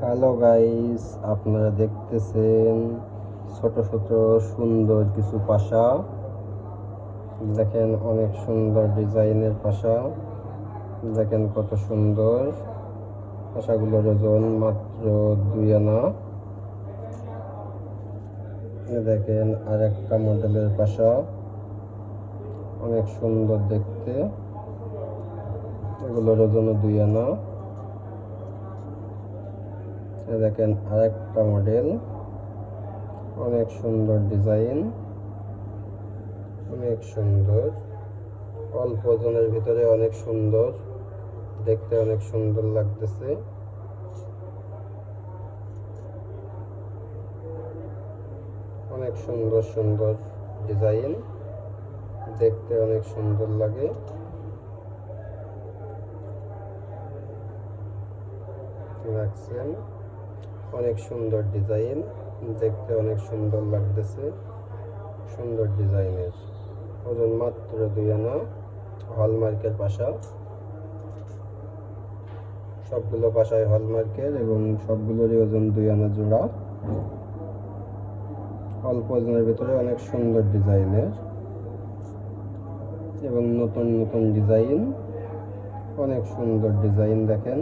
Hello guys আপনারা দেখতেছেন ছোট ছোট সুন্দর কিছু পাশা। দেখেন অনেক সুন্দর ডিজাইনের পাশা। দেখেন কত সুন্দর। পাশাগুলোর ওজন মাত্র দুই আনা। দেখেন আর একটা মডেলের পাশা। অনেক সুন্দর দেখতে। এগুলোর ওজন দুই আনা। দেখেন আরেকটা মডেল। অনেক সুন্দর ডিজাইন। অনেক সুন্দর। অল্প ওজনের ভিতরে অনেক সুন্দর। দেখতে অনেক সুন্দর লাগতেছে। অনেক সুন্দর সুন্দর ডিজাইন। দেখতে অনেক সুন্দর লাগে। রাখছেন। অনেক সুন্দর ডিজাইন দেখতে অনেক সুন্দর লাগতেছে। সুন্দর ডিজাইনের ওজন মাত্র দুই আনা হলমার্কের পাশা। সবগুলো পাশায় হলমার্কের এবং সবগুলোরই ওজন দুই আনা জোড়া। অল্প ওজনের ভিতরে অনেক সুন্দর ডিজাইনের এবং নতুন নতুন ডিজাইন অনেক সুন্দর ডিজাইন দেখেন।